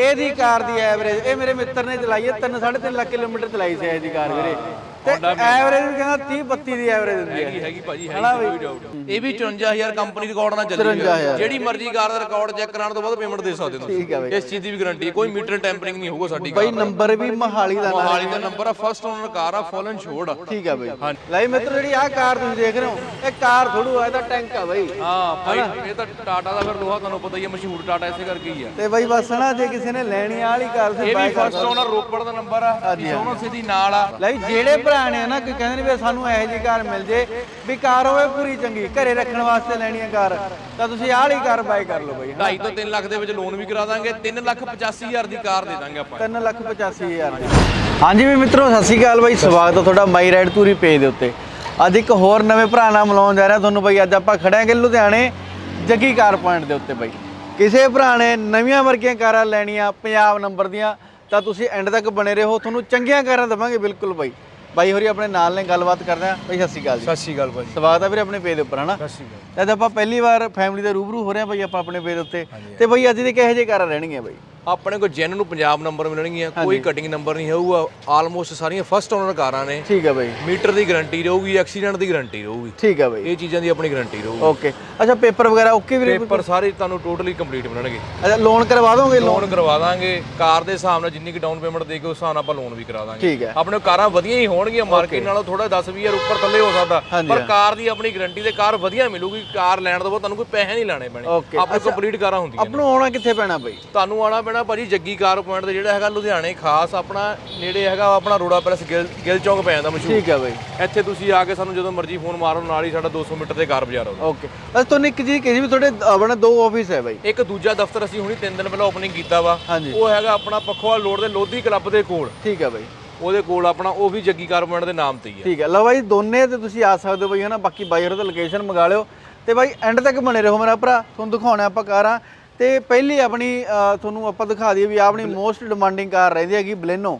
ਇਹਦੀ ਕਾਰ ਦੀ ਐਵਰੇਜ ਇਹ ਮੇਰੇ ਮਿੱਤਰ ਨੇ ਚਲਾਈ ਹੈ 3 3.5 ਲੱਖ ਕਿਲੋਮੀਟਰ ਚਲਾਈ ਸੀ ਇਹਦੀ ਕਾਰ ਵੀਰੇ। ਤੇ ਐਵਰੇਜ ਵੀ ਕਹਿੰਦਾ 30 32 ਦੀ ਐਵਰੇਜ ਦਿੰਦੀ ਹੈ। ਹੈਗੀ ਹੈਗੀ ਭਾਜੀ ਹੈਗੀ ਕੋਈ ਡਾਊਟ ਇਹ ਵੀ 54000 ਕੰਪਨੀ ਰਿਕਾਰਡ ਨਾਲ ਚੱਲੀ ਹੋਈ ਹੈ। ਜਿਹੜੀ ਮਰਜ਼ੀ ਕਾਰ ਦਾ ਰਿਕਾਰਡ ਚੈੱਕ ਕਰਾਉਣ ਤੋਂ ਬਾਅਦ ਪੇਮੈਂਟ ਦੇ ਸਕਦੇ ਹੋ ਠੀਕ ਹੈ ਬਈ। ਇਸ ਚੀਜ਼ ਦੀ ਵੀ ਗਾਰੰਟੀ ਕੋਈ ਮੀਟਰ ਟੈਂਪਰਿੰਗ ਨਹੀਂ ਹੋਊਗਾ ਸਾਡੀ ਬਈ ਨੰਬਰ ਵੀ ਮਹਾਲੀ ਦਾ ਮੋਹਾਲੀ ਦਾ ਨੰਬਰ ਆ ਫਸਟ ਓਨਰ ਕਾਰ ਆ ਫੁੱਲ ਇੰਸ਼ੋਰਡ ਠੀਕ ਹੈ ਬਈ। ਲੈ ਮਿੱਤਰ ਜਿਹੜੀ ਆਹ ਕਾਰ ਤੁਸੀਂ ਦੇਖ ਰਹੇ ਹੋ ਇਹ ਕਾਰ ਥੋੜੂ ਆ ਇਹਦਾ ਟੈਂਕ ਆ ਬਈ। ਹਾਂ ਭਾਈ ਇਹ ਤਾਂ ਟਾਟਾ ਦਾ ਫਿਰ ਲੋਹਾ ਤੁਹਾਨੂੰ ਪਤਾ ਹੀ ਹੈ ਮਸ਼ਹੂਰ ਟਾਟਾ ਇਸੇ ਕਰਕੇ ਹੀ ਆ। ਤੇ ਬਈ ਬਸ ਨਾ ਜੇ ਕਿਸੇ ਨੇ ਲੈਣੀ ਆ ਵਾਲੀ ਕਾਰ ਵੀ ਬਾਈ ਕਰ ਫਸਟ ਓਨਰ ਰੋਪੜ ਦਾ ਨੰਬਰ ਆ ਇੰਸ਼ੋਰੈਂਸ ਦੀ ਨਾਲ ਆ। ਲੈ ਜਿਹੜੇ ਭਰਾ ਨੇ ਨਾ ਕਿ ਕਹਿੰਦੇ ਨੇ ਵੀ ਸਾਨੂੰ ਇਹੋ ਜਿਹੀ ਕਾਰ ਮਿਲ ਜੇ ਵੀ ਕਾਰ ਹੋਵੇ ਪੂਰੀ ਚੰਗੀ ਘਰੇ ਰੱਖਣ ਵਾਸਤੇ ਲੈਣੀ ਹੈ ਕਾਰ ਤਾਂ ਤੁਸੀਂ ਆਹ ਵਾਲੀ ਕਾਰ ਬਾਈ ਕਰ ਲਓ ਬਈ 2.5 ਤੋਂ 3 ਲੱਖ ਦੇ ਵਿੱਚ ਲੋਨ ਵੀ ਕਰਾ ਦਾਂਗੇ 3 ਲੱਖ 85000 ਦੀ ਕਾਰ ਦੇ ਦਾਂਗੇ ਆਪਾਂ। 3 ਲੱਖ 85 ਹਜ਼ਾਰ ਦੀ। ਹਾਂਜੀ ਵੀ ਮਿੱਤਰੋ ਸਤਿ ਸ਼੍ਰੀ ਅਕਾਲ ਬਾਈ ਸਵਾਗਤ ਹੈ ਤੁਹਾਡਾ ਮਾਈ ਰਾਈਡ ਟੂਰੀ ਪੇਜ ਦੇ ਉੱਤੇ। ਅੱਜ ਇੱਕ ਹੋਰ ਨਵੇਂ ਭਰਾ ਨਾਲ ਮਿਲਾਉਣ ਜਾ ਰਿਹਾ ਤੁਹਾਨੂੰ ਬਾਈ ਅੱਜ ਆਪਾਂ ਖੜੇ ਹਾਂਗੇ ਲੁਧਿਆਣੇ ਜੱਗੀ ਕਾਰ ਪੁਆਇੰਟ ਦੇ ਉੱਤੇ ਬਾਈ। ਕਿਸੇ ਭਰਾ ਨੇ ਨਵੀਆਂ ਵਰਗੀਆਂ ਕਾਰਾਂ ਲੈਣੀਆਂ ਪੰਜਾਬ ਨੰਬਰ ਦੀਆਂ ਤਾਂ ਤੁਸੀਂ ਐਂਡ ਤੱਕ ਬਣੇ ਰਹੋ ਤੁਹਾਨੂੰ ਚੰਗੀਆਂ ਕਾਰਾਂ ਦਵਾਂਗੇ ਬਿਲਕੁਲ ਬਾਈ। ਬਾਈ ਹੋਰੀ ਆਪਣੇ ਨਾਲ ਨੇ ਗੱਲਬਾਤ ਕਰਦੇ ਆ ਬਾਈ ਸਤਿ ਸ਼੍ਰੀ ਅਕਾਲ ਜੀ। ਸਤਿ ਸ਼੍ਰੀ ਅਕਾਲ ਭਾਜੀ। ਸਵਾਗਤ ਹੈ ਵੀਰੇ ਆਪਣੇ ਪੇਜ ਦੇ ਉੱਪਰ ਹਨਾ? ਸਤਿ ਸ਼੍ਰੀ ਅਕਾਲ। ਤੇ ਅੱਜ ਆਪਾਂ ਪਹਿਲੀ ਵਾਰ ਫੈਮਿਲੀ ਦੇ ਰੂਬਰੂ ਹੋ ਰਹੇ ਆ ਬਾਈ ਆਪਾਂ ਆਪਣੇ ਪੇਜ ਉੱਤੇ। ਤੇ ਬਾਈ ਅੱਜ ਦੀ ਕਿਹੋ ਜਿਹੇ ਕਾਰਾਂ ਰਹਿਣਗੀਆਂ ਬਾਈ? ਆਪਣੇ ਕੋਲ ਜੈਨ ਨੂੰ ਪੰਜਾਬ ਨੰਬਰ ਮਿਲਣਗੀਆਂ ਕੋਈ ਕਟਿੰਗ ਨੰਬਰ ਨਹੀਂ ਹੋਊਗਾ ਆਲਮੋਸਟ ਸਾਰੀਆਂ ਫਸਟ ਓਨਰ ਕਾਰਾਂ ਨੇ। ਠੀਕ ਹੈ ਬਾਈ। ਮੀਟਰ ਦੀ ਗਾਰੰਟੀ ਰਹੂਗੀ ਐਕਸੀਡੈਂਟ ਦੀ ਗਾਰੰਟੀ ਰਹੂਗੀ। ਠੀਕ ਹੈ ਬਾਈ। ਇਹ ਚੀਜ਼ਾਂ ਦੀ ਆਪਣੀ ਗਾਰੰਟੀ ਰਹੂਗੀ। ਓਕੇ ਅੱਛਾ ਪੇਪਰ ਵਗੈਰਾ ਓਕੇ ਵੀਰੇ? ਪੇਪਰ ਸਾਰੇ ਤੁਹਾਨੂੰ ਟੋਟਲੀ ਕੰਪਲੀਟ ਮਿਲਣਗੇ। ਅੱਛਾ ਲੋਨ ਕਰਵਾ ਦੋਗੇ ਲੋਨ ਕਰਵਾ ਦਾਂਗੇ। ਕਾਰ ਦੇ ਹਿਸਾਬ ਨਾਲ ਜਿੰਨੀ ਕਿ ਡਾਊਨ ਪੇਮੈਂਟ ਦੇ ਕੇ ਉਸ ਹਿਸਾਬ ਨਾਲ ਆਪਾਂ ਲੋਨ ਵੀ ਕਰਾ ਦਾਂਗੇ। ਠੀਕ ਹੈ। ਆਪਣੇ ਕਾਰਾਂ ਵਧੀਆ ਹੀ ਹੋਣਗੀਆਂ ਮਾਰਕੀਟ ਨਾਲੋਂ ਥੋੜਾ 10 20000 ਉੱਪਰ ਥੱਲੇ ਹੋ ਸਕਦਾ। ਪਰ ਕਾਰ ਦੀ ਆਪਣੀ ਗਾਰੰਟੀ ਤੇ ਕਾਰ ਵਧੀਆ ਮਿਲੂਗੀ ਕਾਰ ਲੈਣ ਤੋਂ ਬਾਅਦ ਤੁਹਾਨੂੰ ਕੋਈ ਪੈਸੇ ਨਹੀਂ ਲਾਣੇ ਪੈਣੇ। ਆਪਣੇ ਕੰਪਲੀਟ ਕਾਰਾਂ ਹੁੰਦੀਆਂ ਆਪ ਨੂੰ ਆਉਣਾ ਕਿੱਥੇ ਪੈਣਾ ਬਾਈ? ਤੁਹਾਨੂੰ ਆਣਾ ਪੈਣਾ ਭਾਜੀ ਜੱਗੀ ਕਾਰ ਪੁਆਇੰਟ ਤੇ ਜਿਹੜਾ ਹੈਗਾ ਲੁਧਿਆਣੇ ਖਾਸ ਆਪਣਾ ਨੇੜੇ ਹੈਗਾ ਆਪਣਾ ਰੋੜਾ ਪੈਲਸ ਗਿੱਲ ਚੌਂਕ ਪੈ ਜਾਂਦਾ ਮਸ਼ਹੂਰ। ਠੀਕ ਹੈ ਬਾਈ। ਇੱਥੇ ਤੁਸੀਂ ਆ ਕੇ ਸਾਨੂੰ ਜਦੋਂ ਮਰਜ਼ੀ ਫੋਨ ਮਾਰੋ ਨਾਲ ਹੀ ਸਾਡਾ 200 ਮੀਟਰ ਤੇ ਕਾਰ ਬਾਜ਼ਾਰ ਆਉਂਦਾ ਓਕੇ ਬਸ ਤੁਹਾਨੂੰ ਇੱਕ ਚੀਜ਼ ਕਹੀ ਵੀ ਤੁਹਾਡੇ ਆਪਣੇ ਦੋ ਆਫਿਸ ਹੈ ਬਾਈ। ਇੱਕ ਦੂਜਾ ਦਫ਼ਤਰ ਅਸੀਂ ਹੁਣੀ 3 ਦਿਨ ਪਹਿਲਾਂ ਓਪਨਿੰਗ ਕੀਤਾ ਵਾ। ਹਾਂਜੀ। ਉਹ ਹੈਗਾ ਆਪਣਾ ਪੱਖੋਵਾਲ ਰੋਡ ਦੇ ਲੋਧੀ ਕਲੱਬ ਦੇ ਕੋਲ। ਠੀਕ ਹੈ ਬਾਈ। ਉਹਦੇ ਕੋਲ ਆਪਣਾ ਉਹ ਵੀ ਜੱਗੀ ਕਾਰ ਪੁਆਇੰਟ ਦੇ ਨਾਮ ਤੇ ਹੀ ਹੈ ਠੀਕ ਹੈ ਲਓ ਬਾਈ ਦੋਨੇ ਤੇ ਤੁਸੀਂ ਆ ਸਕਦੇ ਹੋ ਬਾਈ ਹਨਾ? ਬਾਕੀ ਬਾਈ ਹੋਰ ਤਾਂ ਲੋਕੇਸ਼ਨ ਮੰਗਾ ਲਿਓ। ਤੇ ਬਾਈ ਐਂਡ ਤੱਕ ਬਣੇ ਰਹੋ ਮੇਰਾ ਭਰਾ। ਤੁਹਾਨੂੰ ਦਿਖਾਉਣਾ ਆਪਾਂ ਕਾਰਾਂ। ਤੇ ਪਹਿਲੀ ਆਪਣੀ ਅਹ, ਤੁਹਾਨੂੰ ਆਪਾਂ ਦਿਖਾ ਦਈਏ ਵੀ ਆਪਣੀ ਮੋਸਟ ਡਿਮਾਂਡਿੰਗ ਕਾਰ ਰਹਿੰਦੀ ਹੈਗੀ ਬਲੇਨੋ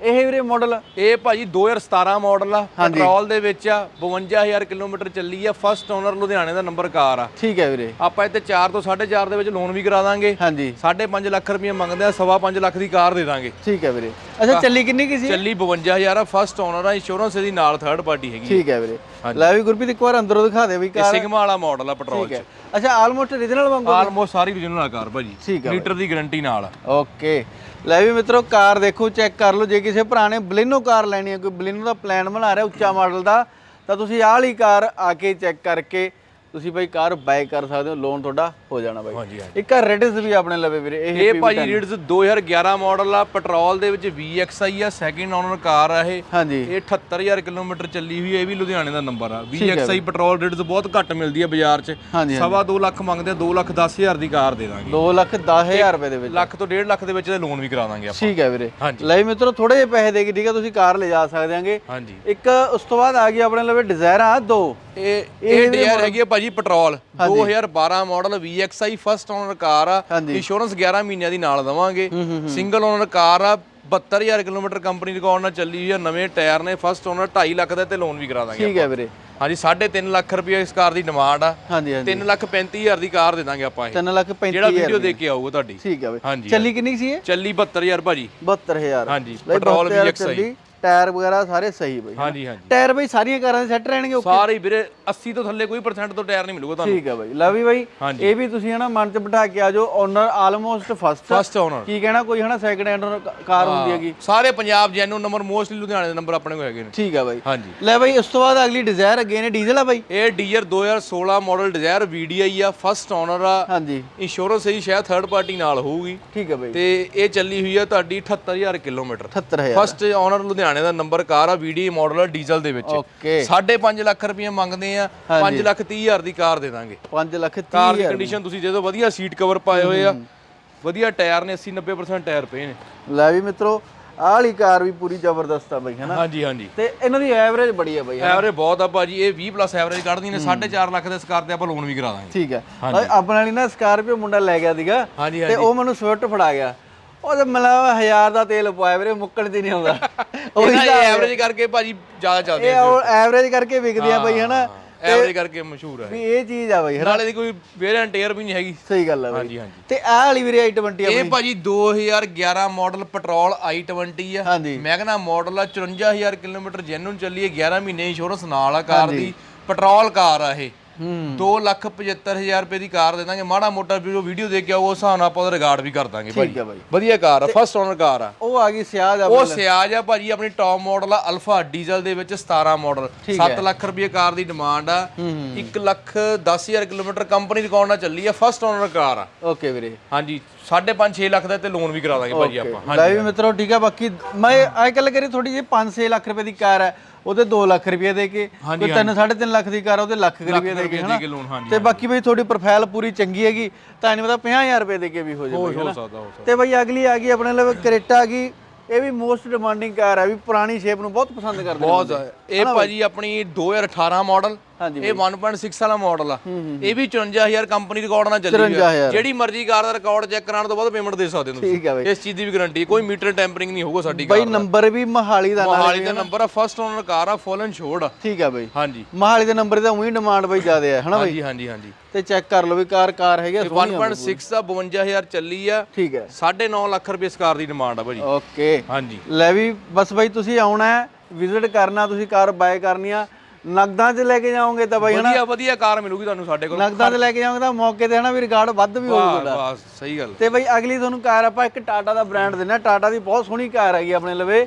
ਇਹ ਵੀਰੇ ਮਾਡਲ ਇਹ ਭਾਜੀ 2017 ਮਾਡਲ ਆ ਪੈਟਰੋਲ ਦੇ ਵਿੱਚ ਆ 52000 ਕਿਲੋਮੀਟਰ ਚੱਲੀ ਆ ਫਸਟ ਓਨਰ ਲੁਧਿਆਣੇ ਦਾ ਨੰਬਰ ਕਾਰ ਆ। ਠੀਕ ਹੈ ਵੀਰੇ। ਆਪਾਂ ਇੱਥੇ 4 ਤੋਂ 4.5 ਦੇ ਵਿੱਚ ਲੋਨ ਵੀ ਕਰਾ ਦਾਂਗੇ। ਹਾਂਜੀ। 5.5 ਲੱਖ ਰੁਪਏ ਮੰਗਦੇ ਆ ਸਵਾ ਪੰਜ ਲੱਖ ਦੀ ਕਾਰ ਦੇ ਦਾਂਗੇ। ਠੀਕ ਹੈ ਵੀਰੇ। ਅੱਛਾ ਚੱਲੀ ਕਿੰਨੀ ਕੀ ਸੀ ਚੱਲੀ 52000 ਆ ਫਸਟ ਓਨਰ ਆ ਇੰਸ਼ੋਰੈਂਸ ਇਹਦੀ ਨਾਲ ਥਰਡ ਪਾਰਟੀ ਹੈਗੀ ਠੀਕ ਹੈ ਵੀਰੇ। ਲੈ ਵੀ ਗੁਰਪ੍ਰੀਤ ਇੱਕ ਵਾਰ ਅੰਦਰੋਂ ਦਿਖਾ ਦੇ ਵੀ ਕਾਰ ਸਿਗਮਾ ਵਾਲਾ ਮਾਡਲ ਆ ਪੈਟਰੋਲ ਠੀਕ ਚ। ਹੈ ਅੱਛਾ ਆਲਮੋਸਟ ਰੀਜਨਲ ਵਾਂਗੂ ਆਲਮੋਸਟ ਸਾਰੀ origignal ਆ ਕਾਰ ਭਾਜੀ। ਠੀਕ ਹੈ ਲੀਟਰ ਦੀ ਗਾਰੰਟੀ ਨਾਲ। ਓਕੇ। ਲੈ ਵੀ ਮਿੱਤਰੋ ਕਾਰ ਦੇਖੋ ਚੈੱਕ ਕਰ ਲਓ। ਜੇ ਕਿਸੇ ਭਰਾ ਨੇ ਬਲਿਨੋ ਕਾਰ ਲੈਣੀ ਹੈ ਕੋਈ ਬਲਿਨੋ ਦਾ ਪਲਾਨ ਬਣਾ ਰਿਹਾ ਉੱਚਾ ਮਾਡਲ ਦਾ ਤਾਂ ਤੁਸੀਂ ਆਹ ਵਾਲੀ ਕਾਰ ਆ ਕੇ ਚੈੱਕ ਕਰਕੇ ਤੁਸੀਂ ਬਈ ਕਾਰ ਬਾਈ ਕਰ ਸਕਦੇ ਹੋ ਲੋਨ ਤੁਹਾਡਾ ਹੋ ਜਾਣਾ ਬਾਈ। ਹਾਂਜੀ ਹਾਂਜੀ। ਇੱਕ ਰੈਡਿਸ ਵੀ ਆਪਣੇ ਲਵੇ ਵੀਰੇ ਇਹ ਇਹ ਭਾਜੀ ਰੀਡਸ 2011 ਮਾਡਲ ਆ ਪੈਟਰੋਲ ਦੇ ਵਿੱਚ VXI ਆ ਸੈਕਿੰਡ ਓਨਰ ਕਾਰ ਆ ਇਹ। ਹਾਂਜੀ। ਇਹ 78000 ਕਿਲੋਮੀਟਰ ਚੱਲੀ ਹੋਈ ਹੈ ਇਹ ਵੀ ਲੁਧਿਆਣੇ ਦਾ ਨੰਬਰ ਆ। VXI ਪੈਟਰੋਲ ਰੇਟਸ ਬਹੁਤ ਘੱਟ ਮਿਲਦੀ ਹੈ ਬਾਜ਼ਾਰ 'ਚ। ਸਵਾ 2 ਲੱਖ ਮੰਗਦੇ ਆ 2 ਲੱਖ 10000 ਦੀ ਕਾਰ ਦੇ ਦਾਂਗੇ। 2 ਲੱਖ 10000 ਰੁਪਏ ਦੇ ਵਿੱਚ। ਲੱਖ ਤੋਂ 1.5 ਲੱਖ ਦੇ ਵਿੱਚ ਇਹਦਾ ਲੋਨ ਵੀ ਕਰਾ ਦਾਂਗੇ ਆਪਾਂ। ਠੀਕ ਹੈ ਵੀਰੇ। ਲੈ ਮਿੱਤਰੋ ਥੋੜੇ ਜਿਹੇ ਪੈਸੇ ਦੇ ਕੇ ਠੀਕ ਹੈ ਤੁਸੀਂ ਕਾਰ ਲੈ ਜਾ ਸਕਦੇ ਆਂਗੇ। ਹਾਂਜੀ। ਇੱਕ ਉਸ ਤੋਂ ਬਾਅਦ ਆ ਗਈ ਆਪਣੇ ਲਵੇ ਡਿਜ਼ਾਇਰ ਆ ਦੋ। ਇਹ ਇਹ ਡਿਜ਼ਾਇਰ ਹੈਗੀ ਹੈ ਭਾਜੀ petrol 2012 model VXI first owner car ਆ। ਇੰਸ਼ੋਰੈਂਸ 11 ਮਹੀਨਿਆਂ ਦੀ ਨਾਲ ਦਵਾਂਗੇ। ਸਿੰਗਲ ਓਨਰ ਕਾਰ ਆ 72000 ਕਿਲੋਮੀਟਰ ਕੰਪਨੀ ਰਿਕਾਰਡ ਨਾਲ ਚੱਲੀ ਹੋਈ ਆ ਨਵੇਂ ਟਾਇਰ ਨੇ ਫਸਟ ਓਨਰ 2.5 ਲੱਖ ਦਾ ਤੇ ਲੋਨ ਵੀ ਕਰਾ ਦਾਂਗੇ ਠੀਕ ਹੈ ਵੀਰੇ। ਹਾਂਜੀ 3.5 ਲੱਖ ਰੁਪਏ ਇਸ ਕਾਰ ਦੀ ਡਿਮਾਂਡ ਆ। ਹਾਂਜੀ ਹਾਂਜੀ। 3 ਲੱਖ 35000 ਦੀ ਕਾਰ ਦੇ ਦਾਂਗੇ ਆਪਾਂ ਇਹ। 3 ਲੱਖ ਜਿਹੜਾ 35000 ਵੀਡੀਓ ਦੇਖ ਕੇ ਆਊਗਾ ਤੁਹਾਡੀ। ਠੀਕ ਹੈ ਬਈ ਹਾਂਜੀ ਚੱਲੀ ਕਿੰਨੀ ਸੀ ਇਹ? ਚੱਲੀ 72000 ਭਾਜੀ। 72000 ਹਾਂਜੀ, ਪੈਟਰੋਲ 72,000 VXI ਚੱਲੀ, ਟਾਇਰ ਵਗੈਰਾ ਸਾਰੇ ਸਹੀ ਬਈ ਹਾਂਜੀ ਹਾਂਜੀ। ਟਾਇਰ ਬਈ ਸਾਰੀਆਂ ਕਾਰਾਂ ਦੇ ਸੈੱਟ ਰਹਿਣਗੇ ਓਕੇ। ਸਾਰੇ ਹੀ ਵੀਰੇ 80 ਤੋਂ ਥੱਲੇ ਕੋਈ ਪਰਸੈਂਟ ਤੋਂ ਟਾਇਰ ਨਹੀਂ ਮਿਲੂਗਾ ਤੁਹਾਨੂੰ। ਠੀਕ ਹੈ ਬਈ ਲਵੀ ਬਈ। ਇਹ ਵੀ ਤੁਸੀਂ ਹਨਾ ਮਨ ਚ ਬਿਠਾ ਕੇ ਆਜੋ owner almost first first owner ਕੀ ਕਹਿਣਾ ਕੋਈ ਹਨਾ ਸੈਕਿੰਡ ਹੈਂਡ ਕਾਰ ਹੁੰਦੀ ਹੈਗੀ? ਸਾਰੇ ਪੰਜਾਬ ਜੈਨੂਨ ਨੰਬਰ ਮੋਸਟਲੀ ਲੁਧਿਆਣੇ ਦੇ ਨੰਬਰ ਆਪਣੇ ਕੋਲ ਹੈਗੇ ਨੇ। ਠੀਕ ਹੈ ਬਈ। ਹਾਂਜੀ। ਲੈ ਬਈ ਉਸ ਤੋਂ ਬਾਅਦ ਅਗਲੀ ਡਿਜ਼ਾਇਰ ਅੱਗੇ ਨੇ ਡੀਜ਼ਲ ਆ ਬਈ? ਇਹ ਡੀਅਰ 2016 ਮਾਡਲ ਡਿਜ਼ਾਇਰ VDI ਆ ਫਸਟ ਓਨਰ ਆ। ਹਾਂਜੀ। ਇੰਸ਼ੋਰੈਂਸ ਹੀ ਸ਼ਾਇਦ ਥਰਡ ਪਾਰਟੀ ਨਾਲ ਹੋਊਗੀ। ਠੀਕ ਹੈ ਬਈ। ਤੇ ਇਹ ਚੱਲੀ ਹੋਈ ਆ ਤੁਹਾਡੀ 78000 ਕਿਲੋਮੀਟਰ। 78000 ਫਸਟ ਓਨਰ ਲੁਧਿਆਣੇ ਦਾ ਨੰਬਰ ਕਾਰ ਆ VDI ਮਾਡਲ ਡੀਜ਼ਲ ਦੇ ਵਿੱਚ। ਓਕੇ 5.5 ਲੱਖ ਰੁਪਏ ਮੰਗਦੇ ਆ 5 ਲੱਖ 30 ਹਜ਼ਾਰ ਦੀ ਕਾਰ ਦੇ ਦਾਂਗੇ। 5 ਲੱਖ 30 ਕਾਰ ਦੀ ਕੰਡੀਸ਼ਨ ਤੁਸੀਂ ਦੇ ਦਿਓ ਵਧੀਆ ਸੀਟ ਕਵਰ ਪਾਏ ਹੋਏ ਆ। ਵਧੀਆ ਟਾਇਰ ਨੇ 80 90% ਟਾਇਰ ਪਏ ਨੇ। ਲੈ ਵੀ ਮਿੱਤਰੋ ਆਹ ਵਾਲੀ ਕਾਰ ਵੀ ਪੂਰੀ ਜ਼ਬਰਦਸਤ ਆ ਬਈ ਹਨਾ? ਹਾਂਜੀ ਹਾਂਜੀ। ਤੇ ਇਹਨਾਂ ਦੀ ਐਵਰੇਜ ਬੜੀ ਆ ਬਈ ਐਵਰੇਜ ਬਹੁਤ ਆ ਭਾਜੀ ਇਹ 20 ਪਲੱਸ ਐਵਰੇਜ ਕੱਢਦੀ ਨੇ 4.5 ਲੱਖ ਦੇ ਸਕਾਰ ਤੇ ਆਪਾਂ ਲੋਨ ਵੀ ਕਰਾ ਦਾਂਗੇ। ਠੀਕ ਹੈ ਆਪਣੇ ਵਾਲੀ ਨਾ ਸਕਾਰਪੀਓ ਮੁੰਡਾ ਲੈ ਗਿਆ ਸੀਗਾ ਤੇ ਉਹ ਮੈਨੂੰ ਸਵਿਫਟ ਫੜਾ ਗਿਆ। ਉਹ ਤੇ ਮਤਲਬ ਹਜ਼ਾਰ ਦਾ ਤੇਲ ਪਵਾਇਆ ਵੀਰੇ ਮੁੱਕਣ ਦੀ ਨਹੀਂ ਆਉਂਦਾ। ਉਹ ਇਹ ਐਵਰੇਜ ਕਰਕੇ ਭਾਜੀ ਜ਼ਿਆਦਾ ਚੱਲਦੇ ਇਹ ਐਵਰੇਜ ਕਰਕੇ ਵਿਕਦੀ ਆ ਬਈ ਹਨਾ? ਐਵਰੇਜ ਕਰਕੇ ਮਸ਼ਹੂਰ ਹੈ ਵੀ ਇਹ ਚੀਜ਼ ਆ ਬਾਈ ਹਨਾ? ਨਾਲੇ ਦੀ ਕੋਈ ਵੇਰੀਐਂਟ ਏਅਰ ਵੀ ਨਹੀਂ ਹੈਗੀ। ਸਹੀ ਗੱਲ ਆ ਬਾਈ। ਹਾਂਜੀ ਹਾਂਜੀ। ਤੇ ਆਹ ਵਾਲੀ ਵੀਰੇ i20 ਆ ਇਹ ਭਾਜੀ 2011 ਮਾਡਲ ਪੈਟਰੋਲ i20 ਆ। ਹਾਂਜੀ। ਮੈਗਨਾ ਮਾਡਲ ਆ 54000 ਕਿਲੋਮੀਟਰ ਜੈਨੂਨ ਚੱਲੀ ਹੈ 11 ਮਹੀਨੇ ਇੰਸ਼ੋਰੈਂਸ ਨਾਲ ਆ ਕਾਰ ਦੀ। ਪੈਟਰੋਲ ਕਾਰ ਆ ਇਹ। ਹੂੰ 275000 ਰੁਪਏ ਦੀ ਕਾਰ ਦੇ ਦਾਂਗੇ। ਮਾੜਾ ਮੋਟਾ ਵੀਡੀਓ ਵੀਡੀਓ ਦੇਖ ਕੇ ਆਓ, ਉਸ ਹਿਸਾਬ ਨਾਲ ਆਪਾਂ ਉਹਦਾ ਰਿਗਾਰਡ ਵੀ ਕਰ ਦਾਂਗੇ ਠੀਕ ਬਾਈ ਵਧੀਆ ਕਾਰ ਆ ਫਸਟ ਓਨਰ ਕਾਰ ਆ। ਉਹ ਆ ਗਈ ਸਿਆਜ ਆ ਉਹ ਸਿਆਜ ਆ ਭਾਜੀ ਆਪਣੀ ਟੌਪ ਮਾਡਲ ਆ ਅਲਫਾ ਡੀਜ਼ਲ ਦੇ ਵਿੱਚ 17 ਮਾਡਲ 7 ਲੱਖ ਰੁਪਏ ਕਾਰ ਦੀ ਡਿਮਾਂਡ ਆ। 1 ਲੱਖ 10000 ਕਿਲੋਮੀਟਰ ਕੰਪਨੀ ਰਿਕਾਰਡ ਨਾਲ ਚੱਲੀ ਆ ਫਸਟ ਓਨਰ ਕਾਰ ਆ। ਓਕੇ ਵੀਰੇ। ਹਾਂਜੀ 5.5 6 ਲੱਖ ਦਾ ਤੇ ਲੋਨ ਵੀ ਕਰਾ ਦਾਂਗੇ ਭਾਜੀ ਆਪਾਂ। ਲੈ ਵੀ ਮਿੱਤਰੋ ਠੀਕ ਆ ਬਾਕੀ ਮੈਂ ਅੱਜ ਕੱਲ ਕਰੀ ਥੋੜੀ ਜਿਹੀ 5-6 ਲੱਖ ਰੁਪਏ ਦੀ ਕਾਰ ਹੈ ਉਹਦੇ 2 ਲੱਖ ਰੁਪਏ ਦੇ ਕੇ ਕੋਈ 3.5 ਲੱਖ ਦੀ ਕਾਰ ਉਹਦੇ ਲੱਖ ਰੁਪਏ ਦੇ ਕੇ ਹਨਾ? ਤੇ ਬਾਕੀ ਬਈ ਤੁਹਾਡੀ ਪ੍ਰੋਫਾਈਲ ਪੂਰੀ ਚੰਗੀ ਹੈਗੀ ਤਾਂ ਨਹੀਂ ਪਤਾ 50000 ਰੁਪਏ ਦੇ ਕੇ ਵੀ ਹੋ ਜਾਵੇ ਹੋ ਸਕਦਾ ਹੋ ਸਕਦਾ। ਤੇ ਬਈ ਅਗਲੀ ਆ ਗਈ ਆਪਣੇ ਲਈ ਕਰੇਟਾ ਆ ਗਈ ਇਹ ਵੀ ਮੋਸਟ ਡਿਮਾਂਡਿੰਗ ਕਾਰ ਹੈ ਵੀ ਪੁਰਾਣੀ ਸ਼ੇਪ ਨੂੰ ਬਹੁਤ ਪਸੰਦ ਕਰਦੇ ਬਹੁਤ। ਇਹ ਭਾਜੀ ਆਪਣੀ 2018 ਮਾਡਲ ਹਾਂਜੀ ਇਹ 1.6 ਵਾਲਾ ਮਾਡਲ ਆ। ਇਹ ਵੀ 54000 ਕੰਪਨੀ ਰਿਕਾਰਡ ਨਾਲ ਚੱਲੀ 54,000 ਜਿਹੜੀ ਮਰਜ਼ੀ ਕਾਰ ਦਾ ਰਿਕਾਰਡ ਚੈੱਕ ਕਰਾਉਣ ਤੋਂ ਬਾਅਦ ਪੇਮੈਂਟ ਦੇ ਸਕਦੇ ਹੋ ਬਈ। ਤੁਸੀਂ ਇਸ ਚੀਜ਼ ਦੀ ਵੀ ਗਾਰੰਟੀ ਕੋਈ ਮੀਟਰ ਟੈਂਪਰਿੰਗ ਨਹੀਂ ਹੋਊਗਾ ਸਾਡੀ ਬਈ ਕਾਰ ਨੰਬਰ ਵੀ ਮਹਾਲੀ ਦਾ ਨਾਲ ਮੋਹਾਲੀ ਦਾ ਨੰਬਰ ਆ। ਫਸਟ ਓਨਰ ਕਾਰ ਆ ਫੁੱਲ ਆ। ਠੀਕ ਆ ਬਈ। ਹਾਂਜੀ। ਮਹਾਲੀ ਦੇ ਨੰਬਰ ਦਾ ਉਹੀ ਡਿਮਾਂਡ ਬਈ ਜ਼ਿਆਦਾ ਹੈ ਹਨਾ ਬਈ? ਹਾਂਜੀ ਹਾਂਜੀ ਹਾਂਜੀ। ਤੇ ਚੈੱਕ ਕਰ ਲਓ ਵੀ ਕਾਰ ਕਾਰ ਹੈਗੀ ਆ ਇਹ ਸੋਹਣੀ ਆ 1.6 ਦਾ 52000 ਚੱਲੀ ਆ। ਠੀਕ ਹੈ। 9.5 ਲੱਖ ਰੁਪਏ ਇਸ ਕਾਰ ਦੀ ਡਿਮਾਂਡ ਆ ਭਾਜੀ ਓਕੇ। ਹਾਂਜੀ। ਲੈ ਵੀ ਬਸ ਬਈ ਤੁਸੀਂ ਆਉਣਾ ਹੈ। ਵਿਜ਼ਿਟ ਕਰਨਾ ਤੁਸੀਂ ਕਾਰ ਬਾਏ ਕਰਨੀ ਆ। ਨਗਦਾਂ 'ਚ ਲੈ ਕੇ ਜਾਓਗੇ ਤਾਂ ਬਈ ਹਨਾ? ਵਧੀਆ ਵਧੀਆ ਕਾਰ ਮਿਲੂਗੀ ਤੁਹਾਨੂੰ ਸਾਡੇ ਕੋਲ। ਨਗਦਾਂ 'ਚ ਲੈ ਕੇ ਜਾਓਗੇ ਤਾਂ ਮੌਕੇ ਤੇ ਹਨਾ ਵੀ ਰਿਕਾਰਡ ਵੱਧ ਵੀ ਹੋਊ ਤੁਹਾਡਾ। ਬਸ ਸਹੀ ਗੱਲ। ਤੇ ਬਈ ਅਗਲੀ ਤੁਹਾਨੂੰ ਕਾਰ ਆਪਾਂ ਇੱਕ ਟਾਟਾ ਦਾ ਬ੍ਰਾਂਡ ਦਿੰਨਾ ਟਾਟਾ ਦੀ ਬਹੁਤ ਸੋਹਣੀ ਕਾਰ ਹੈਗੀ ਆਪਣੇ ਲਵੇ।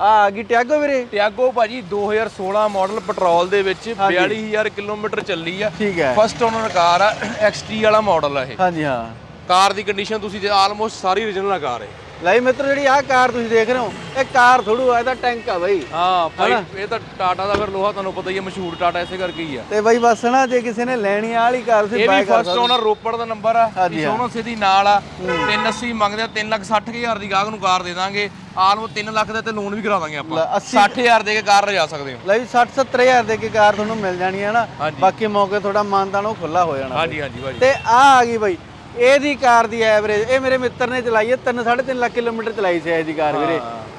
ਆ ਆ ਗਈ ਟਿਆਗੋ ਵੀਰੇ? ਟਿਆਗੋ ਭਾਜੀ 2016 ਮਾਡਲ ਪੈਟਰੋਲ ਦੇ ਵਿੱਚ 42000 ਕਿਲੋਮੀਟਰ ਚੱਲੀ ਆ। ਠੀਕ ਹੈ। ਫਸਟ ਓਨਰ ਕਾਰ ਆ ਐਕਸਟੀ ਵਾਲਾ ਮਾਡਲ ਆ ਇਹ। ਹਾਂਜੀ ਹਾਂ। ਕਾਰ ਦੀ ਕੰਡੀਸ਼ਨ ਤੁਸੀਂ ਆਲਮੋਸਟ ਸਾਰੀ origignal ਕਾਰ ਹੈ ਲੈ ਮਿੱਤਰ ਜਿਹੜੀ ਆਹ ਕਾਰ ਤੁਸੀਂ ਦੇਖ ਰਹੇ ਹੋ ਇਹ ਕਾਰ ਥੋੜੂ ਆ ਇਹਦਾ ਟੈਂਕ ਆ ਬਈ। ਹਾਂ ਭਾਈ ਇਹ ਤਾਂ ਟਾਟਾ ਦਾ ਫਿਰ ਲੋਹਾ ਤੁਹਾਨੂੰ ਪਤਾ ਹੀ ਹੈ ਮਸ਼ਹੂਰ ਟਾਟਾ ਇਸੇ ਕਰਕੇ ਹੀ ਆ। ਤੇ ਬਈ ਬਸ ਨਾ ਜੇ ਕਿਸੇ ਨੇ ਲੈਣੀ ਆ ਵਾਲੀ ਕਾਰ ਤੁਸੀਂ ਇਹ ਵੀ ਕਰ ਫਸਟ ਓਨਰ ਰੋਪੜ ਦਾ ਨੰਬਰ ਆ ਹਾਂਜੀ, ਹਾਂ। ਸੋਨੋ ਸਿੱਧੀ ਨਾਲ ਆ 380 ਮੰਗਦੇ ਆ 360000 ਦੀ ਗਾਹਕ ਨੂੰ ਕਾਰ ਦੇ ਦਾਂਗੇ। ਆਲਮੋ 3 ਲੱਖ ਦਾ ਤੇ ਲੋਨ ਵੀ ਕਰਾ ਦਾਂਗੇ ਆਪਾਂ। ਲੈ, 80 60000 ਦੇ ਕੇ ਕਾਰ ਲਿਜਾ ਸਕਦੇ ਹੋ। ਲੈ ਵੀ 60 70000 ਦੇ ਕੇ ਕਾਰ ਤੁਹਾਨੂੰ ਮਿਲ ਜਾਣੀ ਹੈ ਨਾ। ਹਾਂਜੀ। ਬਾਕੀ ਮੌਕੇ ਤੁਹਾਡਾ ਮਾਨਤਾਨ ਉਹ ਖੁੱਲਾ ਹੋ ਜਾਣਾ ਹਾਂਜੀ ਹਾਂਜੀ ਭਾਜੀ। ਤੇ ਆ ਆ ਗਈ ਬਈ ਇਹਦੀ ਕਾਰ ਦੀ ਐਵਰੇਜ ਇਹ ਮੇਰੇ ਮਿੱਤਰ ਨੇ ਚਲਾਈ ਹੈ 3 3.5 ਲੱਖ ਕਿਲੋਮੀਟਰ ਚਲਾਈ ਸੀ ਇਹਦੀ ਕਾਰ ਵੀਰੇ।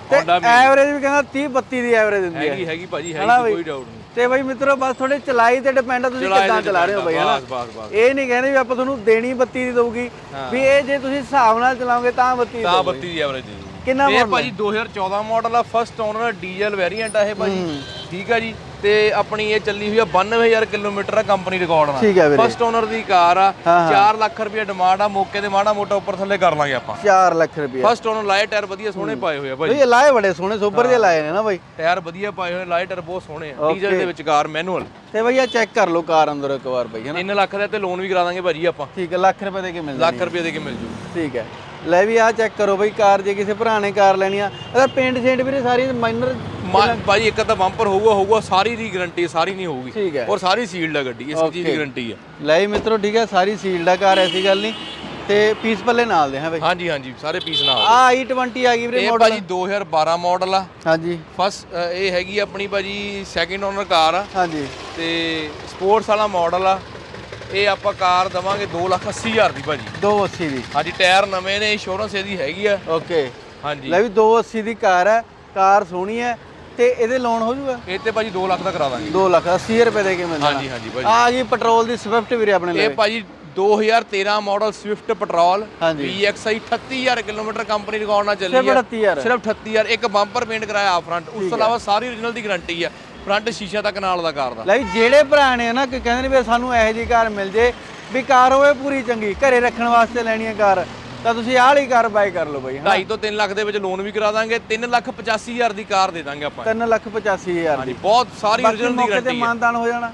ਤੇ ਐਵਰੇਜ ਵੀ ਕਹਿੰਦਾ 30 32 ਦੀ ਐਵਰੇਜ ਦਿੰਦੀ ਹੈ। ਹੈਗੀ ਹੈਗੀ ਭਾਜੀ ਹੈਗੀ? ਕੋਈ ਡਾਊਟ ਨਹੀਂ। ਤੇ ਬਈ ਮਿੱਤਰੋ ਬਸ ਤੁਹਾਡੇ ਚਲਾਈ ਤੇ ਡਿਪੈਂਡ ਆ ਤੁਸੀਂ ਕਿੱਦਾਂ ਚਲਾ ਰਹੇ ਹੋ ਬਈ ਹਨਾ? ਇਹ ਨਹੀਂ ਕਹਿੰਦੇ ਵੀ ਆਪਾਂ ਤੁਹਾਨੂੰ ਦੇਣੀ ਬੱਤੀ ਦੀ ਦਊਗੀ ਵੀ ਇਹ ਜੇ ਤੁਸੀਂ ਹਿਸਾਬ ਨਾਲ ਚਲਾਓਗੇ ਤਾਂ ਬੱਤੀ ਦੀ ਤਾਂ ਦਊਗੀ। 32 ਦੀ ਐਵਰੇਜ ਦੀ ਕਿੰਨਾ ਇਹ model ਭਾਜੀ 2014 ਮਾਡਲ ਆ ਫਸਟ ਓਨਰ ਡੀਜ਼ਲ ਵੇਰੀਐਂਟ ਆ ਇਹ ਭਾਜੀ। ਠੀਕ ਆ ਜੀ? ਤੇ ਆਪਣੀ ਇਹ ਚੱਲੀ ਹੋਈ ਆ 92000 ਕਿਲੋਮੀਟਰ ਆ ਕੰਪਨੀ ਰਿਕਾਰਡ ਨਾਲ। ਠੀਕ ਹੈ ਵੀਰੇ। ਫਸਟ ਓਨਰ ਦੀ ਕਾਰ ਆ। ਹਾਂ, ਹਾਂ। 4 ਲੱਖ ਰੁਪਏ ਡਿਮਾਂਡ ਆ ਮੌਕੇ ਤੇ ਮਾੜਾ ਮੋਟਾ ਉੱਪਰ ਥੱਲੇ ਕਰ ਲਾਂਗੇ ਆਪਾਂ। 4 ਲੱਖ ਰੁਪਏ ਫਸਟ ਓਨਰ ਲਾਏ ਟਾਇਰ ਵਧੀਆ ਸੋਹਣੇ ਪਾਏ ਹੋਏ ਆ ਭਾਜੀ ਬਈ। ਇਹ ਲਾਏ ਬੜੇ ਸੋਹਣੇ ਸੋਬਰ ਜਿਹੇ ਲਾਏ ਨੇ ਨਾ ਬਈ। ਟਾਇਰ ਵਧੀਆ ਪਾਏ ਹੋਏ ਲਾਏ ਟਾਇਰ ਬਹੁਤ ਸੋਹਣੇ ਆ। ਡੀਜ਼ਲ ਦੇ ਵਿੱਚ ਕਾਰ ਮੈਨੂਅਲ ਤੇ ਬਈ ਆ ਚੈੱਕ ਕਰ ਲਓ ਕਾਰ ਅੰਦਰ ਇੱਕ ਵਾਰ ਬਈ ਹਨਾ? 3 ਲੱਖ ਦਾ ਤੇ ਲੋਨ ਵੀ ਕਰਾ ਦਾਂਗੇ ਭਾਜੀ ਆਪਾਂ। ਠੀਕ ਹੈ ਲੱਖ ਰੁਪਏ ਦੇ ਕੇ ਮਿਲ ਲੱਖ ਰੁਪਏ ਦੇ ਕੇ ਮਿਲ ਜੂ। ਠੀਕ ਹੈ। ਲੈ ਵੀ ਆ ਚੈੱਕ ਕਰੋ ਬਈ ਕਾਰ ਜੇ ਕਿਸੇ ਭਰਾ ਨੇ ਕਾਰ ਲੈਣੀ ਆ। ਇਹਦਾ ਪੇਂਟ ਸ਼ੇਂਟ ਵੀਰੇ ਸਾਰੀ ਮਾਈਨਰ ਭਾਜੀ ਇੱਕ ਤਾਂ ਬੰਪਰ ਹੋਊਗਾ ਹੋਊਗਾ ਸਾਰੀ ਦੀ ਗਾਰੰਟੀ ਸਾਰੀ ਨਹੀਂ ਹੋਊਗੀ। ਠੀਕ ਹੈ। ਔਰ ਸਾਰੀ ਸੀਲਡ ਆ ਗੱਡੀ ਇਸ ਚੀਜ਼ ਦੀ ਗਾਰੰਟੀ ਆ। ਲੈ ਮਿੱਤਰੋ ਠੀਕ ਹੈ ਸਾਰੀ ਸੀਲਡ ਆ ਕਾਰ ਐਸੀ ਗੱਲ ਨਹੀਂ। ਤੇ ਪੀਸ ਪੱਲੇ ਨਾਲ ਦੇ ਹਾਂ ਬਈ। ਹਾਂਜੀ ਹਾਂਜੀ ਸਾਰੇ ਪੀਸ ਨਾਲ ਆ i20 ਆ ਗਈ ਵੀਰੇ ਇਹ ਮਾਡਲ ਭਾਜੀ 2012 ਮਾਡਲ ਆ। ਹਾਂਜੀ। ਫਸਟ ਇਹ ਹੈਗੀ ਆਪਣੀ ਭਾਜੀ ਸੈਕਿੰਡ ਓਨਰ ਕਾਰ ਆ। ਹਾਂਜੀ। ਤੇ ਸਪੋਰਟਸ ਵਾਲਾ ਮਾਡਲ ਆ। ਇਹ ਆਪਾਂ ਕਾਰ ਦਵਾਂਗੇ 280000 ਦੀ ਭਾਜੀ। 280 ਦੀ। ਹਾਂਜੀ ਟਾਇਰ ਨਵੇਂ ਨੇ ਇੰਸ਼ੋਰੈਂਸ ਇਹਦੀ ਹੈਗੀ ਆ। ਓਕੇ ਹਾਂਜੀ। ਲੈ ਵੀ 280 ਦੀ ਕਾਰ ਹੈ। ਕਾਰ ਸੋਹਣੀ ਹੈ। ਤੇ ਇਹਦੇ ਲੋਨ ਹੋ ਜਾਊਗਾ? ਇਹ ਤੇ ਭਾਜੀ 2 ਲੱਖ ਦਾ ਕਰਾ ਦਾਂਗੇ। 2 ਲੱਖ 80 ਰੁਪਏ ਦੇ ਕੇ ਮਿਲ ਜਾਣਾ ਹਾਂਜੀ ਹਾਂਜੀ ਭਾਜੀ। ਆ ਗਈ ਪੈਟਰੋਲ ਦੀ ਸਵਿਫਟ ਵੀਰੇ ਆਪਣੇ ਇਹ ਲਈ ਭਾਜੀ 2013 model Swift petrol VXI 38000 kilometre company record ਨਾਲ ਚੱਲੀ 38000 ਸਿਰਫ 38000 ਇੱਕ ਬੰਪਰ ਪੇਂਟ ਕਰਾਇਆ ਆ ਫਰੰਟ ਉਸ ਤੋਂ ਇਲਾਵਾ ਸਾਰੀ origignal ਦੀ ਗਾਰੰਟੀ ਆ ਫਰੰਟ ਸ਼ੀਸ਼ਾ ਤੱਕ ਨਾਲ ਦਾ ਕਾਰ ਦਾ। ਲੈ ਜਿਹੜੇ ਭਰਾ ਨੇ ਨਾ ਕਿ ਕਹਿੰਦੇ ਨੇ ਵੀ ਸਾਨੂੰ ਇਹੋ ਜਿਹੀ ਕਾਰ ਮਿਲ ਜੇ ਵੀ ਕਾਰ ਹੋਵੇ ਪੂਰੀ ਚੰਗੀ ਘਰੇ ਰੱਖਣ ਵਾਸਤੇ ਲੈਣੀ ਹੈ ਕਾਰ। ਤਾਂ ਤੁਸੀਂ ਆਹ ਵਾਲੀ ਕਾਰ ਬਾਈ ਕਰ ਲਓ ਬਾਈ ਹਾਂ 2.5 ਤੋਂ 3 ਲੱਖ ਦੇ ਵਿੱਚ ਲੋਨ ਵੀ ਕਰਾ ਦਾਂਗੇ 3 ਲੱਖ 85000 ਦੀ ਕਾਰ ਦੇ ਦਾਂਗੇ ਆਪਾਂ। 3 ਲੱਖ 85 ਹਜ਼ਾਰ ਹਾਂਜੀ ਬਹੁਤ ਸਾਰੀ origignal ਦੀ ਗਾਰੰਟੀ ਮਾਨਦਾਨ ਹੋ ਜਾਣਾ।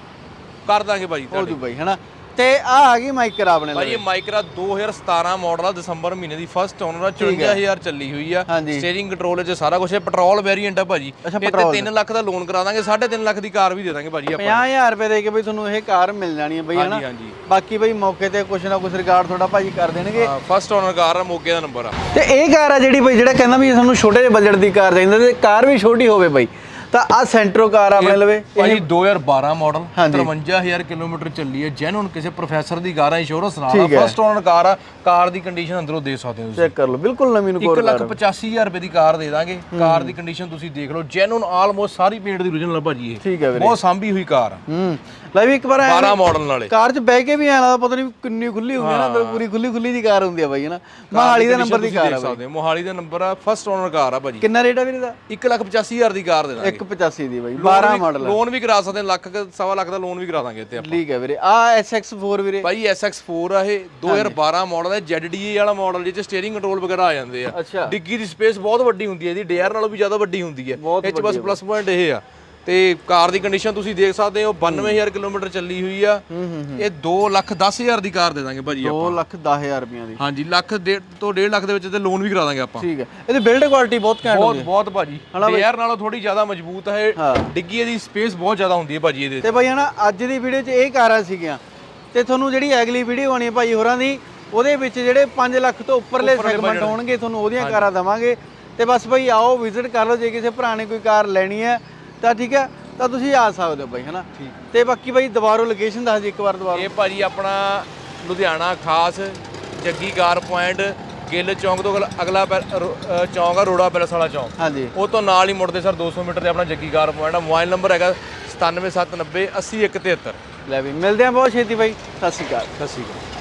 ਕਰ ਦਾਂਗੇ ਭਾਜੀ ਹੋ ਜੂ ਬਾਈ ਹਨਾ? ਤੇ ਆ ਆ ਗਈ ਮਾਈਕਰ ਆਪਣੇ ਭਾਜੀ ਲਈ ਇਹ ਮਾਈਕਰਾ 2017 ਮਾਡਲ ਆ ਦਸੰਬਰ ਮਹੀਨੇ ਦੀ ਫਸਟ ਓਨਰ ਆ 54000 ਚੱਲੀ ਹੋਈ ਆ। ਹਾਂਜੀ। ਸਟੀਅਰਿੰਗ ਕੰਟਰੋਲ ਵਿੱਚ ਸਾਰਾ ਕੁਝ ਹੈ ਪੈਟਰੋਲ ਵੇਰੀਐਂਟ ਆ ਭਾਜੀ। ਅੱਛਾ, ਇਹ ਤੇ 3 ਲੱਖ ਦਾ ਲੋਨ ਕਰਾ ਦਾਂਗੇ 3.5 ਲੱਖ ਦੀ ਕਾਰ ਵੀ ਦੇ ਦਾਂਗੇ ਭਾਜੀ ਆਪਾਂ। 50000 ਰੁਪਏ ਦੇ ਕੇ ਬਈ ਤੁਹਾਨੂੰ ਇਹ ਕਾਰ ਮਿਲ ਜਾਣੀ ਹੈ ਬਈ ਹਨਾ? ਹਾਂਜੀ। ਹਾਂਜੀ ਬਾਕੀ ਬਈ ਮੌਕੇ ਤੇ ਕੁਛ ਨਾ ਕੁਛ ਰਿਕਾਰਡ ਤੁਹਾਡਾ ਭਾਜੀ ਕਰ ਦੇਣਗੇ। ਫਸਟ ਓਨਰ ਕਾਰ ਆ ਮੋਗੇ ਦਾ ਨੰਬਰ ਆ। ਤੇ ਇਹ ਕਾਰ ਆ ਜਿਹੜੀ ਬਈ ਜਿਹੜਾ ਕਹਿੰਦਾ ਵੀ ਸਾਨੂੰ ਛੋਟੇ ਜਿਹੇ ਬਜਟ ਦੀ ਕਾਰ ਚਾਹੀਦੀ ਤੇ ਕਾਰ ਵੀ ਛੋਟੀ ਹੋਵੇ ਬਈ। ਤਾਂ ਆ ਸੈਂਟਰੋ ਕਾਰ ਆਪਣੇ ਲਵੇ। ਭਾਜੀ 2012 ਮਾਡਲ ਹਾਂਜੀ। 53000 ਕਿਲੋਮੀਟਰ ਚੱਲੀ ਹੈ। ਜੈਨੂਨ ਕਿਸੇ ਪ੍ਰੋਫੈਸਰ ਦੀ ਕਾਰ ਆ ਇੰਸ਼ੋਰੈਂਸ ਨਾਲ ਹੈ। ਫਸਟ ਓਨਰ ਕਾਰ ਆ ਕਾਰ ਦੀ ਕੰਡੀਸ਼ਨ ਅੰਦਰੋਂ ਦੇ ਸਕਦੇ ਹੋ ਤੁਸੀਂ। ਚੈੱਕ ਕਰ ਲਓ। ਬਿਲਕੁਲ ਨਵੀਂ ਨੂੰ 1 ਲੱਖ 85000 ਰੁਪਏ ਦੀ ਕਾਰ ਦੇ ਦਾਂਗੇ। ਕਾਰ ਦੀ ਕੰਡੀਸ਼ਨ ਤੁਸੀਂ ਦੇਖ ਲਓ। ਜੈਨੂਨ ਆਲਮੋਸਟ ਸਾਰੀ ਪੇਂਟ ਦੀ origignal ਆ ਭਾਜੀ ਇਹ। ਠੀਕ ਹੈ ਵੀਰੇ। ਬਹੁਤ ਸਾਂਭੀ ਹੋਈ ਕਾਰ ਆ। ਹੂੰ। ਲੈ ਵੀ ਇੱਕ ਵਾਰ ਐਂ 12 ਮਾਡਲ ਨਾਲੇ। ਕਾਰ 'ਚ ਬਹਿ ਕੇ ਵੀ ਐਂ ਲੱਗਦਾ ਪਤਾ ਨਹੀਂ ਕਿੰਨੀ ਖੁੱਲੀ ਹੁੰਦੀ ਹੈ ਨਾ ਅੰਦਰ ਪੂਰੀ ਖੁੱਲੀ ਖੁੱਲੀ ਦੀ ਕਾਰ ਹੁੰਦੀ ਆ ਬਾਈ ਹਨਾ ਮਹਾਲੀ ਦੇ ਨੰਬਰ ਦੀ ਕਾਰ ਆ ਹੋ। ਮੋਹਾਲੀ ਦਾ ਨੰਬਰ ਆ ਫਸਟ ਓਨਰ ਕਾਰ ਆ ਭਾਜੀ। ਕਿੰਨਾ ਰੇਟ ਆ ਵੀਰੇ ਦਾ? 1 ਲੱਖ 85000 ਦੀ ਕਾਰ ਦੇ ਦਾਂਗੇ। 185 ਦੀ ਬਾਈ 12 ਮਾਡਲ ਲੋਨ ਵੀ ਕਰਾ ਸਕਦੇ ਹਾਂ, ਲੱਖ ਕੁ, ਸਵਾ ਲੱਖ ਦਾ ਲੋਨ ਵੀ ਕਰਾ ਦਾਂਗੇ ਇੱਥੇ ਆਪਾਂ। ਠੀਕ ਹੈ ਵੀਰੇ। ਆ SX4 ਵੀਰੇ। ਭਾਈ SX4 ਆ ਇਹ 2012 ਮਾਡਲ ਹੈ ZDA ਵਾਲਾ ਮਾਡਲ ਜਿਹ ਚ ਸਟੀਅਰਿੰਗ ਕੰਟਰੋਲ ਵਗੈਰਾ ਆ ਜਾਂਦੇ ਆ। ਡਿੱਗੀ ਦੀ ਸਪੇਸ ਬਹੁਤ ਵੱਡੀ ਹੁੰਦੀ ਹੈ ਇਹਦੀ ਡੇਅਰ ਨਾਲੋਂ ਵੀ ਜ਼ਿਆਦਾ ਵੱਡੀ ਹੁੰਦੀ ਹੈ। ਇਹ ਚ ਬਸ ਪਲੱਸ ਪੁਆਇੰਟ ਇਹ ਆ। ਤੇ ਕਾਰ ਦੀ ਕੰਡੀਸ਼ਨ ਤੁਸੀਂ ਦੇਖ ਸਕਦੇ ਹੋ 92000 ਕਿਲੋਮੀਟਰ ਚੱਲੀ ਹੋਈ ਆ। ਇਹ 2 ਲੱਖ 10000 ਦੀ ਕਾਰ ਦੇ ਦਾਂਗੇ ਭਾਜੀ 2 ਲੱਖ 10000 ਰੁਪਈਆਂ ਦੀ। ਹਾਂਜੀ ਲੱਖ ਤੋਂ 1.5 ਲੱਖ ਦੇ ਵਿੱਚ ਤੇ ਲੋਨ ਵੀ ਕਰਾ ਦਾਂਗੇ ਆਪਾਂ। ਠੀਕ ਹੈ। ਇਹਦੀ ਬਿਲਡ ਕੁਆਲਿਟੀ ਬਹੁਤ ਘੈਂਟ ਬਹੁਤ ਹੁੰਦੀ ਹੈ। ਬਹੁਤ ਭਾਜੀ। ਡੇਅਰ ਨਾਲੋਂ ਥੋੜੀ ਜ਼ਿਆਦਾ ਮਜ਼ਬੂਤ ਹੈ। ਡਿੱਗੀ ਦੀ ਸਪੇਸ ਬਹੁਤ ਜ਼ਿਆਦਾ ਹੁੰਦੀ ਹੈ ਭਾਜੀ ਇਹਦੇ ਤੇ ਬਾਈ ਹਨਾ ਅੱਜ ਦੀ ਵੀਡੀਓ 'ਚ ਇਹ ਕਾਰਾਂ ਸੀਗੀਆਂ। ਤੇ ਤੁਹਾਨੂੰ ਜਿਹੜੀ ਅਗਲੀ ਵੀਡੀਓ ਆਣੀ ਹੈ ਭਾਈ ਹੋਰਾਂ ਦੀ ਉਹਦੇ ਵਿੱਚ ਜਿਹੜੇ 5 ਲੱਖ ਤੋਂ ਉੱਪਰਲੇ ਸੈਗਮੈਂਟ ਹੋਣਗੇ ਤੁਹਾਨੂੰ ਉਹਦੀਆਂ ਕਾਰਾਂ ਦਵਾਂਗੇ। ਤੇ ਬਸ ਭਾਈ ਆਓ ਵਿਜ਼ਿਟ ਕਰ ਲਓ ਜੇ ਕਿਸੇ ਭਰਾ ਨੇ ਕੋਈ ਕਾਰ ਲੈਣੀ ਹੈ ਤਾਂ ਠੀਕ ਹੈ ਤਾਂ ਤੁਸੀਂ ਆ ਸਕਦੇ ਹੋ ਬਾਈ ਹਨਾ? ਤੇ ਬਾਕੀ ਬਾਈ ਦੁਬਾਰਾ ਲੋਕੇਸ਼ਨ ਦੱਸ ਜੀ ਇੱਕ ਵਾਰ ਦੁਬਾਰਾ। ਇਹ ਭਾਜੀ ਆਪਣਾ ਲੁਧਿਆਣਾ ਖਾਸ ਜੱਗੀ ਕਾਰ ਪੁਆਇੰਟ ਗਿੱਲ ਚੌਂਕ ਤੋਂ ਅਗਲਾ- ਚੌਂਕ ਆ ਰੋੜਾ ਪੈਲਸ ਵਾਲਾ ਚੌਂਕ। ਹਾਂਜੀ। ਉਹ ਤੋਂ ਨਾਲ ਹੀ ਮੁੜਦੇ ਸਰ 200 ਮੀਟਰ ਤੇ ਆਪਣਾ ਜੱਗੀ ਕਾਰ ਪੁਆਇੰਟ ਆ। ਮੋਬਾਈਲ ਨੰਬਰ ਹੈਗਾ 97790 80173 ਲੈ ਵੀ ਮਿਲਦੇ ਆ ਬਹੁਤ ਛੇਤੀ ਬਾਈ। ਸਤਿ ਸ਼੍ਰੀ ਅਕਾਲ। ਸਤਿ ਸ਼੍ਰੀ ਅਕਾਲ।